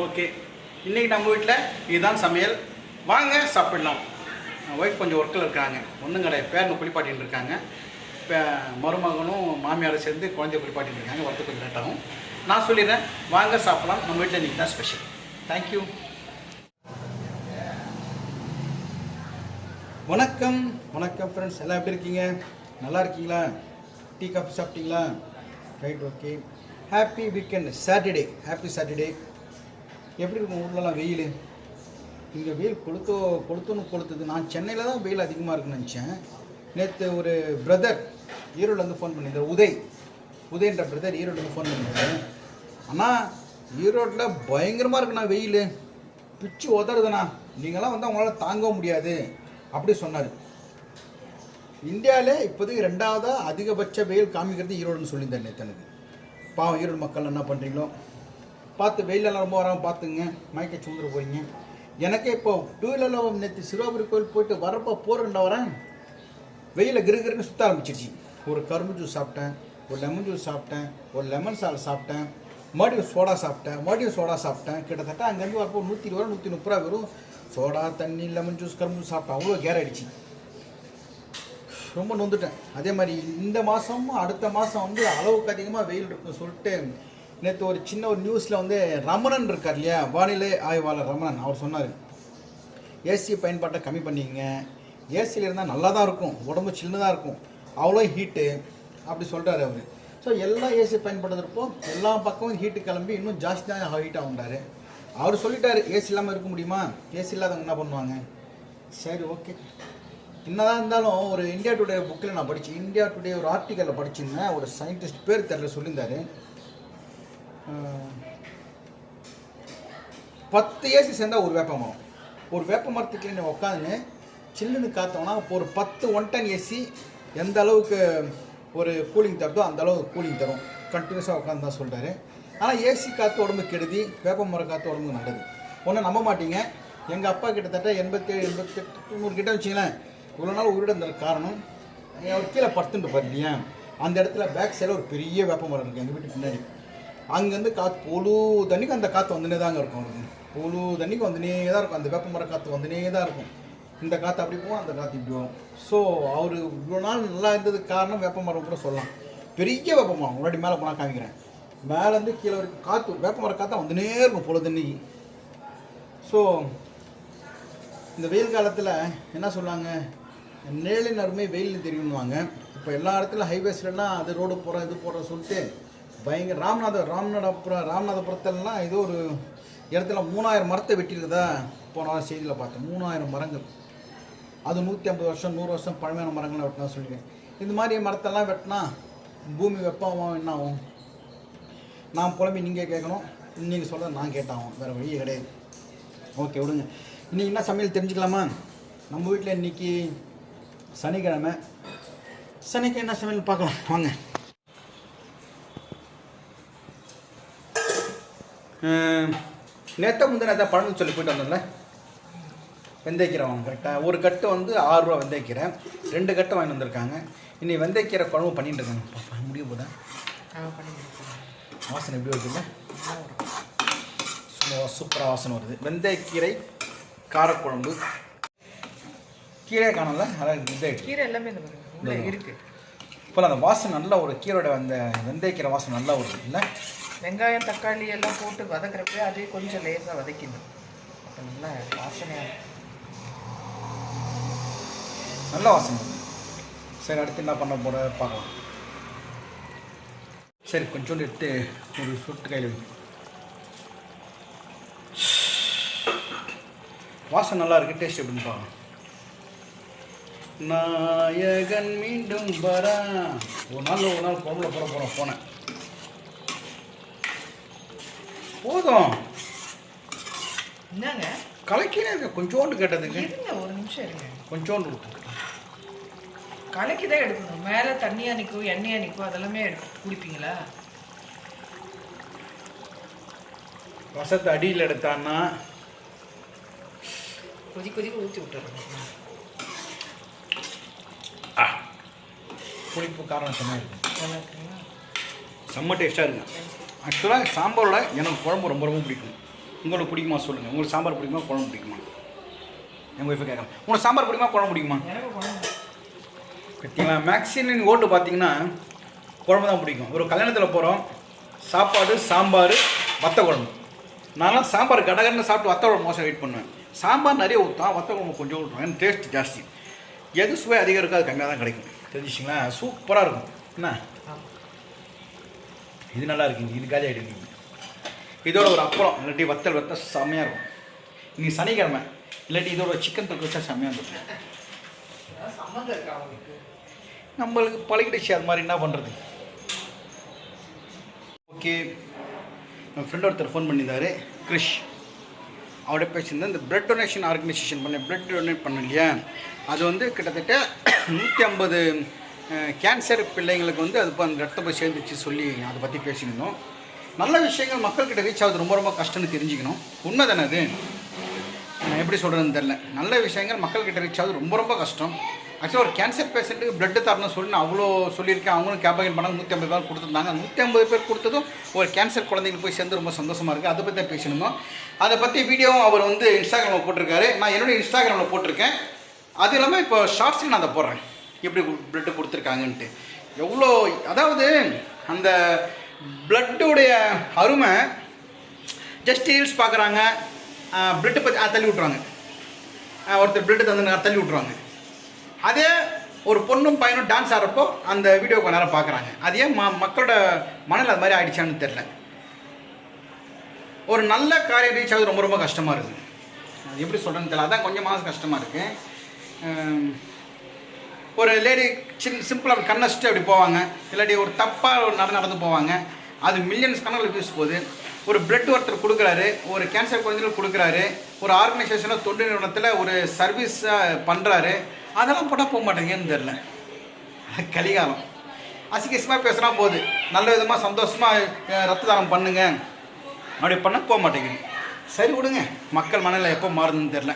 Okay. இன்றைக்கி நம்ம வீட்டில் இதுதான் சமையல். வாங்க சாப்பிடலாம். ஒய்ஃப் கொஞ்சம் ஒர்க்கில் இருக்காங்க. ஒன்றும் கிடையாது. பேரனு குளிப்பாட்டின்னு இருக்காங்க. இப்போ மருமகனும் மாமியாரும் சேர்ந்து குழந்தைய குளிப்பாட்டின்னு இருக்காங்க. வரது கொஞ்சம் லேட் ஆகும். நான் சொல்லிடுறேன். வாங்க சாப்பிடலாம். நம்ம வீட்டில் இன்றைக்கி தான் ஸ்பெஷல் தேங்க்யூ வணக்கம். வணக்கம் ஃப்ரெண்ட்ஸ் எல்லாம் எப்படி இருக்கீங்க? நல்லா இருக்கீங்களா? டீ காஃபி சாப்பிட்டீங்களா? Right okay happy weekend Saturday happy Saturday எப்படி இருக்கும் ஊர்லலாம் வெயில்? இங்கே வெயில் கொளுத்தோ கொளுத்துன்னு கொளுத்துது. நான் சென்னையில் தான் வெயில் அதிகமாக இருக்குன்னு நினச்சேன். நேற்று ஒரு பிரதர் ஈரோடுலேருந்து ஃபோன் பண்ணியிருந்தார். உதய். உதயன்ற பிரதர் ஈரோடுலேருந்து ஃபோன் பண்ணியிருந்தேன் ஆனால் ஈரோட்டில் பயங்கரமாக இருக்குண்ணா வெயில். பிச்சு உதறதுண்ணா. நீங்களாம் வந்து அவங்களால தாங்க முடியாது. அப்படி சொன்னார். இந்தியாவிலே இப்போதைக்கு ரெண்டாவதாக அதிகபட்ச வெயில் காமிக்கிறது ஈரோடுன்னு சொல்லியிருந்தார் நேற்று எனக்கு. பாவம் ஈரோடு மக்கள் என்ன பண்ணுறீங்களோ பார்த்து வெயிலெல்லாம் ரொம்ப வராமல் பார்த்துங்க. மயக்க சூந்துரு போறீங்க. எனக்கே இப்போ டூ வீலரில் நேற்று சிறுவாபுரி கோயில் போயிட்டு வரப்போ போகிறேன்டா வரேன். வெயிலில் கிருகிருன்னு சுற்ற ஆரம்பிச்சிருச்சு ஒரு கரும்பு ஜூஸ் சாப்பிட்டேன் ஒரு லெமன் ஜூஸ் சாப்பிட்டேன் ஒரு லெமன் சால் சாப்பிட்டேன் மறுபடியும் சோடா சாப்பிட்டேன் மறுபடியும் சோடா சாப்பிட்டேன். கிட்டத்தட்ட அங்கேருந்து வரப்போ நூற்றி இருபது ரூபா நூற்றி முப்பது ரூபா வெறும் சோடா தண்ணி லெமன் ஜூஸ் கரும்பு ஜூஸ் சாப்பிட்டேன். அவ்வளோ கேர் ஆயிடுச்சு ரொம்ப நொந்துட்டேன். அதே மாதிரி இந்த மாதமும் அடுத்த மாதம் வந்து அளவுக்கு அதிகமாக வெயில் இருக்குன்னு சொல்லிட்டு நேற்று ஒரு சின்ன ஒரு நியூஸில் வந்து ரமணன் இருக்கார் இல்லையா? வானிலை ஆய்வாளர் ரமணன் அவர் சொன்னார் ஏசி பயன்பாட்டை கம்மி பண்ணிக்கங்க. ஏசியில் இருந்தால் நல்லா தான் இருக்கும் உடம்பு சின்னதாக இருக்கும் அவ்வளோ ஹீட்டு அப்படி சொல்கிறாரு அவர். ஸோ எல்லாம் ஏசி பயன்படுத்துகிறப்போ எல்லா பக்கமும் ஹீட்டு கிளம்பி இன்னும் ஜாஸ்தி தான் ஹீட் ஆகுண்டாரு அவர் சொல்லிட்டார் ஏசி இல்லாமல் இருக்க முடியுமா? ஏசி இல்லாதவங்க என்ன பண்ணுவாங்க? சரி ஓகே என்னதான் இருந்தாலும் ஒரு இந்தியா டுடே புக்கில் நான் படித்தேன் இந்தியா டுடே ஒரு ஆர்டிக்கலில் படிச்சிருந்தேன். ஒரு சயின்டிஸ்ட் பேர் தெரில சொல்லியிருந்தாரு. பத்து ஏசி சேர்ந்தால் ஒரு வேப்ப மரம். ஒரு வேப்ப மரத்துக்கு நீ உட்காந்து சில்லுன்னு காத்தோம்னா ஒரு பத்து ஒன் டன் ஏசி எந்த அளவுக்கு ஒரு கூலிங் தருதோ அந்த அளவுக்கு கூலிங் தரும். கண்டினியூஸாக உட்காந்து தான் சொல்கிறாரு ஆனால் ஏசி காற்று உடம்பு கெடுதி வேப்ப மரம் காற்று உடம்புக்கு நல்லது. ஒன்றும் நம்ப மாட்டீங்க. எங்கள் அப்பா கிட்டத்தட்ட எண்பத்தேழு எண்பத்தெட்டு தொண்ணூறு கிட்ட வச்சிங்களேன். இவ்வளோ நாள் உயிரோட இருந்த காரணம் அவர் கீழே படுத்துட்டு பாரு இல்லையா? அந்த இடத்துல பேக் சைடில் ஒரு பெரிய வேப்ப மரம் இருக்குது எங்கள் வீட்டுக்கு பின்னாடி அங்கேருந்து காற்று பொழு தண்ணிக்கு அந்த காற்று வந்துனே தாங்க இருக்கும் அவருக்கு. பொழு தண்ணிக்கு வந்துனே தான் இருக்கும். அந்த வேப்ப மர காற்று வந்துனே தான் இருக்கும். இந்த காற்று அப்படி போகும் அந்த காற்று இப்படி வரும். ஸோ அவர் இவ்வளோ நாள் நல்லா இருந்ததுக்கு காரணம் வேப்ப மரம் கூட சொல்லலாம். பெரிய வேப்ப மரம். முன்னாடி மேலே போனால் காமிக்கிறேன். மேலேருந்து கீழே வரைக்கும் காற்று வேப்ப மர காற்று வந்துனே இருக்கும் பொழு தண்ணிக்கு. ஸோ இந்த வெயில் காலத்தில் என்ன சொல்லுவாங்க? நிழலின் அருமை வெயில் தெரியும்னுவாங்க. இப்போ எல்லா இடத்துல ஹைவேஸ்லலாம் அது ரோடு போகிறோம் இது போகிறோம் சொல்லிட்டு பயங்கர ராமநாத ராமநாதபுரம் ராமநாதபுரத்திலலாம் ஏதோ ஒரு இடத்துல மூணாயிரம் மரத்தை வெட்டியிருக்கதா? போன வாரம் செய்தியில் பார்த்தேன். மூணாயிரம் மரங்கள். அது நூற்றி ஐம்பது வருஷம் நூறு வருஷம் பழமையான மரங்களை வெட்டினா சொல்லியிருக்கேன். இந்த மாதிரி மரத்தெல்லாம் வெட்டினா பூமி வெப்பமாக என்ன ஆகும்? நான் புலம்பி நீங்கள் கேட்கணும். நீங்கள் சொல்கிறத நான் கேட்டாகும் வேறு வழியே கிடையாது. ஓகே விடுங்க. இன்றைக்கி என்ன சமையல் தெரிஞ்சுக்கலாமா? நம்ம வீட்டில் இன்னைக்கு சனிக்கிழமை. சனிக்கு என்ன சமையல் பார்க்கலாம். வாங்க. நேற்று நேற்று பழம்னு சொல்லி போயிட்டு வந்தோம்ல? வெந்தயக்கீரை வாங்க கரெக்டாக ஒரு கட்டு வந்து ஆறுரூவா வெந்தயக்கீரை ரெண்டு கட்டு வாங்கிட்டு வந்திருக்காங்க. இன்னைக்கு வெந்தயக்கீரை குழம்பு பண்ணிட்டு இருக்காங்க முடிய போதா? வாசனை எப்படி வருதுல்ல சும்மா சூப்பராக வாசனை வருது. வெந்தயக்கீரை காரக்குழம்பு. கீரை காணல அதான் வெந்தய கீரை எல்லாமே இந்த பாருங்க உள்ள இருக்கு. இப்போ அந்த வாசனை நல்ல ஒரு கீரோட அந்த வெந்தயக்கீரை வாசனை நல்லா வருது இல்லை? வெங்காயம் தக்காளி எல்லாம் போட்டு வதக்கிறப்ப அதே கொஞ்சம் லேசாக வதக்கிடணும். அப்போ நல்லா வாசனையாக இருக்கும். நல்ல வாசனை. சரி அடுத்து என்ன பண்ண போகிற பார்க்கலாம். சரி கொஞ்சோண்டு எடுத்து ஒரு சுட்டு கையில் வை. வாசனை நல்லா இருக்கு டேஸ்ட் எப்படின்னு பார்க்கலாம். நாயகன் மீண்டும் வரா. ஒரு நாள் ஒரு நாள் பொம்பளை போட போகிறோம் போனேன். போதும். என்னங்க? கலக்கினே இருக்க கொஞ்சோண்டு கேட்டதுக்கு. இருங்க ஒரு நிமிஷம் இருங்க. கொஞ்சோண்டு விட்டு கலக்கி தான் எடுக்கணும். மேலே தண்ணியாக நிற்கும் எண்ணெயாக நிற்கும் அதெல்லாமே குடிப்பீங்களா? ரசத்தை அடியில் எடுத்தான்னா கொதி கொதிக்க ஊற்றி விட்டுறணும். ஆ. புளிப்பு காரம் செம்மையாக இருக்கும். செம்ம டேஸ்ட்டாக இருக்கும். ஆக்சுவலாக சாம்பாரோட எனக்கு குழம்பு ரொம்ப ரொம்ப பிடிக்கும். உங்களுக்கு பிடிக்குமா சொல்லுங்கள் உங்களுக்கு சாம்பார் பிடிக்குமா குழம்பு பிடிக்குமா? எங்கள் ஒய்ஃபை கேட்கலாம் உங்களுக்கு சாம்பார் பிடிக்குமா குழம்பு பிடிக்குமா? பார்த்தீங்களா மேக்ஸிமம் ஓட்டு பார்த்தீங்கன்னா குழம்பு தான் பிடிக்கும். ஒரு கல்யாணத்தில் போகிறோம் சாப்பாடு சாம்பார் வத்த குழம்பு. நான்லாம் சாம்பார் கடகடன்னு சாப்பிட்டு வத்த குழம்பு மோசம் வெயிட் பண்ணுவேன். சாம்பார் நிறைய ஊற்றுவேன் வத்த குழம்பு கொஞ்சம் ஊற்றுவேன் ஏன்னா டேஸ்ட் ஜாஸ்தி. எது சுவை அதிகம் இருக்கோ அது கம்மியாக தான் கிடைக்கும். தெரிஞ்சிச்சிங்களா? சூப்பராக இருக்கும். என்ன? இது நல்லா இருக்குங்க இது காலி ஆகிடுங்க இதோட ஒரு அப்பளம் இல்லாட்டி வத்தல் வத்த செம்மையாக இருக்கும். இன்னைக்கு சனிக்கிழமை இல்லாட்டி இதோட சிக்கன் தொக்கு வச்சா செம்மையாக இருக்கும். அவங்களுக்கு நம்மளுக்கு பழகிடுச்சு அது மாதிரி என்ன பண்ணுறது ஓகே. என் ஃப்ரெண்ட் ஒருத்தர் ஃபோன் பண்ணியிருந்தாரு கிரிஷ். அவட பேசியிருந்தேன் இந்த பிளட் டொனேஷன் ஆர்கனைசேஷன் பண்ண பிளட் டொனேட் பண்ண இல்லையா? அது வந்து கிட்டத்தட்ட நூற்றி ஐம்பது கேன்சர் பிள்ளைங்களுக்கு வந்து அது அந்த ரத்த போய் சேர்ந்துச்சு சொல்லி அதை பற்றி பேசியிருந்தோம். நல்ல விஷயங்கள் மக்கள்கிட்ட ரீச் ஆகுது. ரொம்ப ரொம்ப கஷ்டம்னு தெரிஞ்சுக்கணும். உண்மை தானே அது? நான் எப்படி சொல்கிறதுன்னு தெரில நல்ல விஷயங்கள் மக்கள்கிட்ட ரீச் ஆகுது. ரொம்ப ரொம்ப கஷ்டம். ஆக்சுவலாக ஒரு கேன்சர் பேஷண்ட்டுக்கு பிளட்டு தரணும்னு சொல்லி நான் அவ்வளோ சொல்லியிருக்கேன். அவங்களும் கேம்பெயின் பண்ணாங்க. நூற்றி ஐம்பது பேர் கொடுத்துருந்தாங்க. நூற்றி ஐம்பது பேர் கொடுத்ததும் ஒரு கேன்சர் குழந்தைங்களுக்கு போய் சேர்ந்து ரொம்ப சந்தோஷமாக இருக்குது அதை பற்றி தான் பேசணுமோ அதை பற்றி வீடியோவும் அவர் வந்து இன்ஸ்டாகிராமில் போட்டிருக்காரு. நான் என்னுடைய இன்ஸ்டாகிராமில் போட்டிருக்கேன். அது இல்லாமல் இப்போ ஷார்ட்ஸில் நான் அதை போடுறேன். எப்படி பிளட்டு கொடுத்துருக்காங்கன்ட்டு. எவ்வளோ அதாவது அந்த பிளட்டுடைய அருமை ஜஸ்ட் ரீல்ஸ் பார்க்குறாங்க. பிளட்டு பற்றி தள்ளி விட்ருவாங்க ஒருத்தர் பிளட்டு தந்து தள்ளி விட்ருவாங்க அதே ஒரு பொண்ணும் பையனும் டான்ஸ் ஆடுறப்போ அந்த வீடியோ கொஞ்ச நேரம் பார்க்குறாங்க. அது ஏன் ம மக்களோட மனதில் அது மாதிரி ஆயிடுச்சான்னு தெரில ஒரு நல்ல காரியம் ரீச் ஆகுது ரொம்ப ரொம்ப கஷ்டமாக இருக்குது அது எப்படி சொல்கிறேன்னு தெரியல. அதான் கொஞ்சம் மாதம் கஷ்டமாக இருக்குது ஒரு லேடி சின் சிம்பிளாக கண்ணச்சிட்டு அப்படி போவாங்க. இல்லாட்டி ஒரு தப்பாக ஒரு நடந்து நடந்து போவாங்க. அது மில்லியன்ஸ் கணக்கில் வியூஸ் போகுது. ஒரு பிளட் ஒருத்தர் கொடுக்குறாரு ஒரு கேன்சர் குழந்தைகள் கொடுக்குறாரு ஒரு ஆர்கனைசேஷனில் தொண்டு நிறுவனத்தில் ஒரு சர்வீஸாக பண்ணுறாரு அதெல்லாம் போட்டால் போக மாட்டேங்கன்னு தெரில கலிகாலம். அசிகசியமாக பேசுனா போகுது. நல்ல விதமாக சந்தோஷமாக ரத்த தானம் பண்ணுங்க. அப்படி பண்ண போக மாட்டேங்குது. சரி விடுங்க. மக்கள் மனநிலை எப்போ மாறுதுன்னு தெரில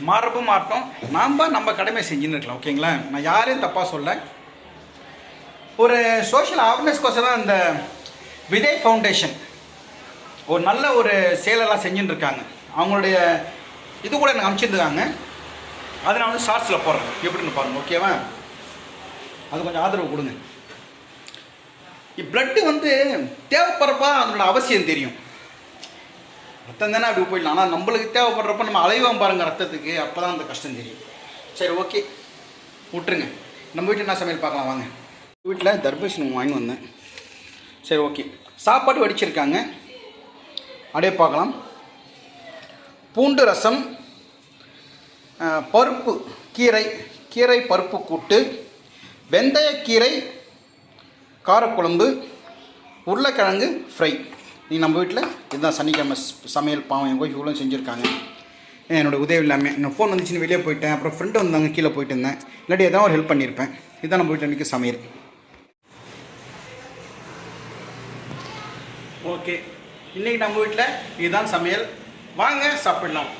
மாறவும் மாட்டோம் நாம் நம்ம கடமை செஞ்சுன்னு இருக்கலாம் ஓகேங்களா? நான் யாரையும் தப்பாக சொல்ல. ஒரு சோஷியல் அவேர்னஸ் கோசம் இந்த விஜய் ஃபவுண்டேஷன் ஒரு நல்ல ஒரு செயலெல்லாம் செஞ்சுன்னு இருக்காங்க. அவங்களுடைய இது கூட எனக்கு அனுப்பிச்சிருந்தாங்க. அதை நான் வந்து ஷார்ட்ஸில் போடுறேன். எப்படின்னு பாருங்கள் ஓகேவா? அது கொஞ்சம் ஆதரவு கொடுங்க. பிளட்டு வந்து தேவைப்படுறப்ப அதனோட அவசியம் தெரியும். ரத்தம் தானே அப்படி போயிடலாம். ஆனால் நம்மளுக்கு தேவைப்படுறப்ப நம்ம அலைவோம் பாருங்க ரத்தத்துக்கு. அப்போ தான் அந்த கஷ்டம் தெரியும். சரி ஓகே. விட்டுருங்க. நம்ம வீட்டில் என்ன சமையல் பார்க்கலாம்? வாங்க. வீட்டில் தர்பேஷன் வாங்கி வந்தேன். சரி ஓகே. சாப்பாடு வடிச்சிருக்காங்க. அப்படியே பார்க்கலாம். பூண்டு ரசம் பருப்பு கீரை கீரை பருப்பு கூட்டு வெந்தயக்கீரை காரக்குழம்பு உருளைக்கிழங்கு ஃப்ரை நீ நம்ம வீட்டில் இதுதான் சனிக்கிழமை சமையல் பாவம். என் இவ்வளோ செஞ்சுருக்காங்க. என்னோட உதவி இல்லாமல் நான் ஃபோன் வந்துச்சுன்னு வெளியே போயிட்டேன். அப்புறம் ஃப்ரெண்டு வந்தாங்க கீழே போயிட்டு இருந்தேன். இல்லாட்டி எதாவது ஒரு ஹெல்ப் பண்ணியிருப்பேன் இதுதான் நம்ம வீட்டில் இன்றைக்கி சமையல். ஓகே இன்றைக்கி நம்ம வீட்டில் இதுதான் சமையல். வாங்க சாப்பிடலாம்.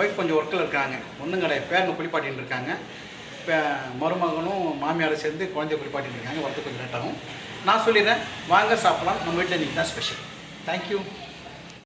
ஒய்ஃப் கொஞ்சம் ஒர்க்கில் இருக்காங்க. ஒன்றும் கிடையாது பேரனை குளிப்பாட்டின்னு இருக்காங்க. இப்போ மருமகனும் மாமியாரும் சேர்ந்து குழந்தைய குளிப்பாட்டின்னு இருக்காங்க. வரது கொஞ்சம் லேட் நான் சொல்லிடுறேன். வாங்க சாப்பிடலாம். நம்ம வீட்டில் இன்றைக்கி தான் ஸ்பெஷல் தேங்க்யூ